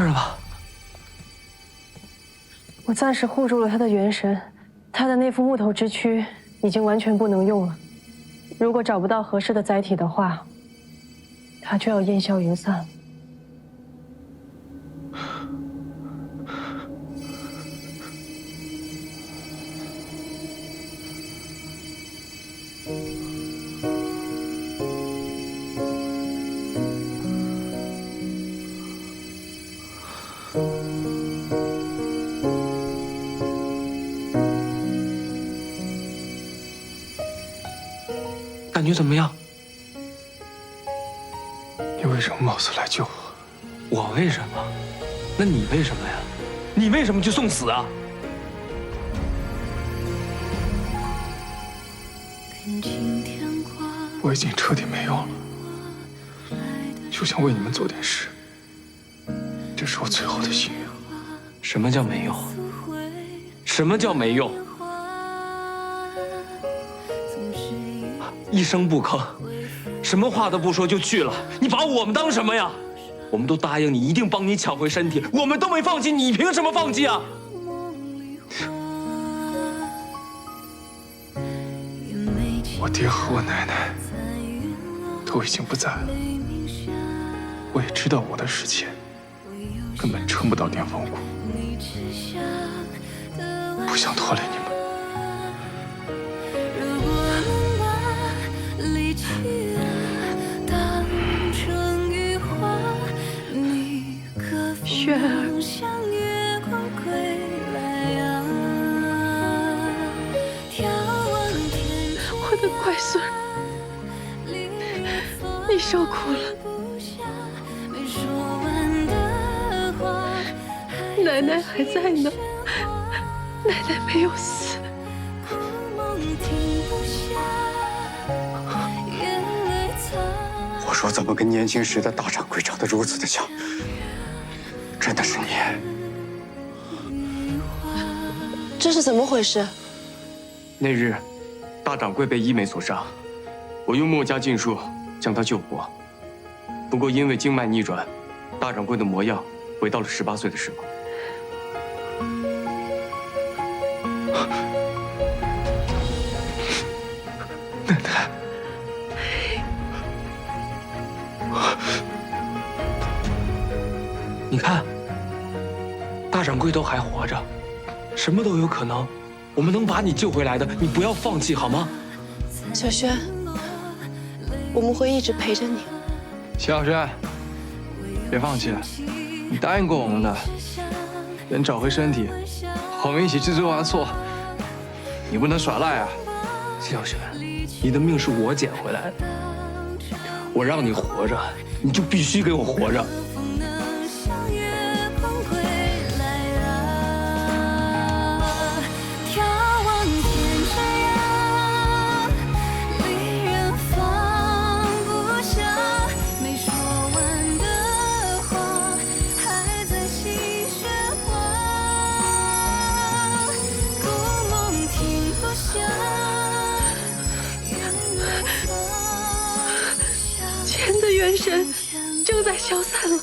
事了吧？我暂时护住了他的元神，他的那副木头之躯已经完全不能用了。如果找不到合适的载体的话，他就要烟消云散了。感觉怎么样？你为什么冒死来救我？我为什么？那你为什么呀？你为什么去送死啊？我已经彻底没用了，就想为你们做点事，这是我最后的心愿。什么叫没用？什么叫没用？一声不吭，什么话都不说就去了，你把我们当什么呀？我们都答应你一定帮你抢回身体，我们都没放弃，你凭什么放弃啊？我爹和我奶奶都已经不在了，我也知道我的时间根本撑不到巅峰谷，不想拖累你们。雪儿，我的乖孙，你受苦了。奶奶还在呢，奶奶没有死。我说怎么跟年轻时的大掌柜长得如此的像？真的是你？这是怎么回事？那日，大掌柜被医美所伤，我用墨家禁术将他救活。不过因为经脉逆转，大掌柜的模样回到了十八岁的时候。奶奶，你看，大掌柜都还活着，什么都有可能。我们能把你救回来的，你不要放弃好吗？小轩，我们会一直陪着你。齐小轩，别放弃，你答应过我们的，等找回身体，我们一起治这完错。你不能耍赖啊！谢小轩，你的命是我捡回来的，我让你活着，你就必须给我活着。的元神正在消散了。